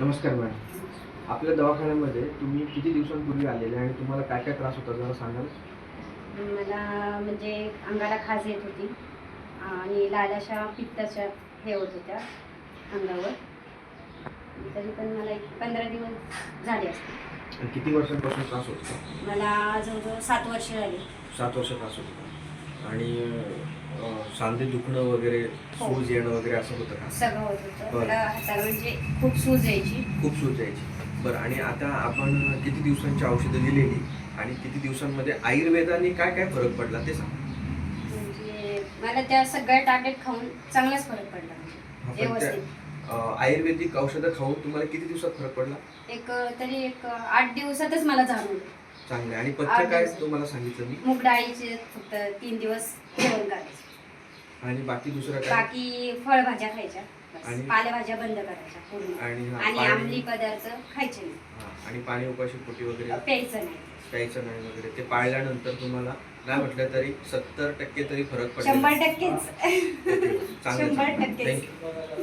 नमस्कार मॅडम. आपल्या दवाखान्यामध्ये तुम्ही किती दिवसांपूर्वी आलेले आणि तुम्हाला काय काय त्रास होता जरा सांगाल? मला म्हणजे अंगाला खाज येत होती आणि लाल अशा पित्ताच्या हे होत होत्या अंगावर. तरी पण मला एक पंधरा दिवस झाले असते किती वर्षांपासून त्रास होत मला जवळजवळ सात वर्ष झाली. सात वर्ष त्रास होता. आणि सांधे दुखणं वगैरे हो. सूज येणं वगैरे असं होतं का? सगळं होत होतं. बरं. मला हाताला म्हणजे खूप सूज यायची. खूप सूज यायची. बरं आणि आता आपण किती दिवसांची औषधं दिलेली आणि किती दिवसांमध्ये आयुर्वेदाने काय काय फरक पडला ते सांग. म्हणजे मला त्या सगळ्या टॅबलेट खाऊन चांगलाच फरक पडला आपण त्या व्यवस्थित. अं, आयुर्वेदिक औषधं खाऊन तुम्हाला किती दिवसात फरक पडला? एक तरी एक आठ दिवसातच मला जाणवलं. चांगले. आणि पथ्य काय. तुम्हाला सांगितलं मी? मूग डाळीचे फक्त तीन दिवस जेवण करायचं. आणि बाकी दुसरं काय? बाकी फळभाज्या खायच्या. बस. आणि- पालेभाज्या बंद करायच्या पूर्ण. आणि हा, आणि पाणी- आंबली पदार्थ खायचे नाही. हा, आणि पाणी उपाशी पोटी वगैरे? प्यायचं नाही. प्यायचं नाही वगैरे. ते पाळल्यानंतर तुम्हाला नाही म्हटलं तरी सत्तर टक्के तरी फरक पडला. शंभर टक्केच. शंभर टक्केच. थँक्यू